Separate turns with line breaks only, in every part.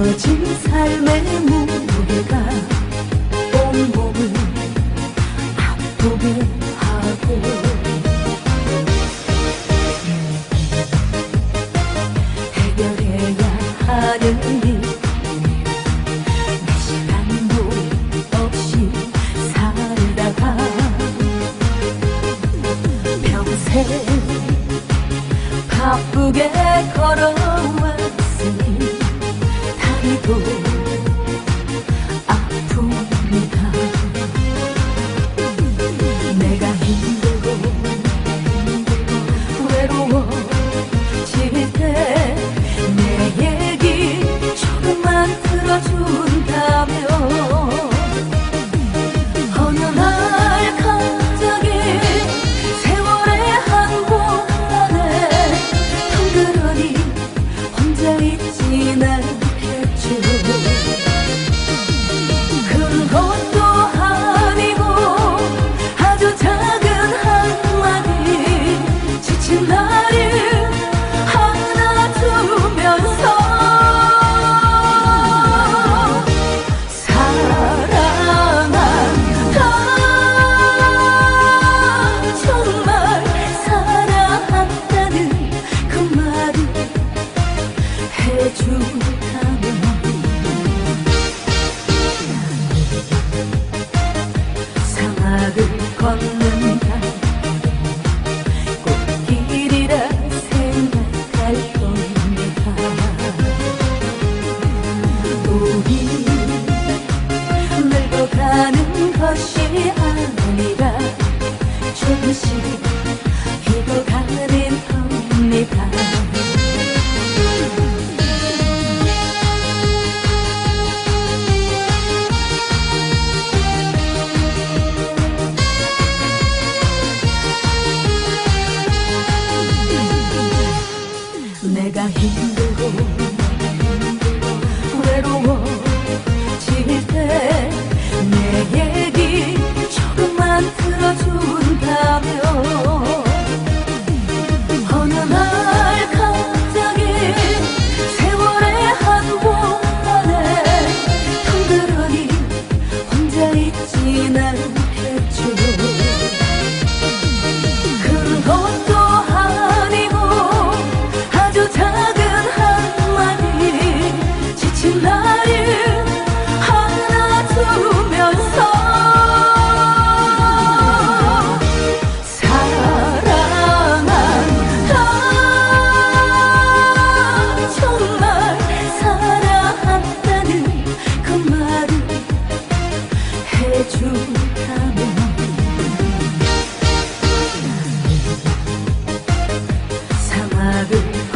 무거워진 삶의 무게가 온몸을 아프게 하고 해결해야 하는 일. 바쁘게 걸어 一赌 하는 것이 아니라 조금씩 피고 가는 겁니다. 내가 힘들고 외로워질 때 내 얘기 조금만 들어줘.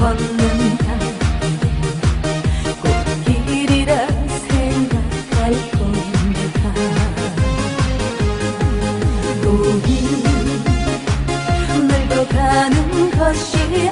걷는다. 꽃길이라 생각할 겁니다. 우리 늙어가는 것이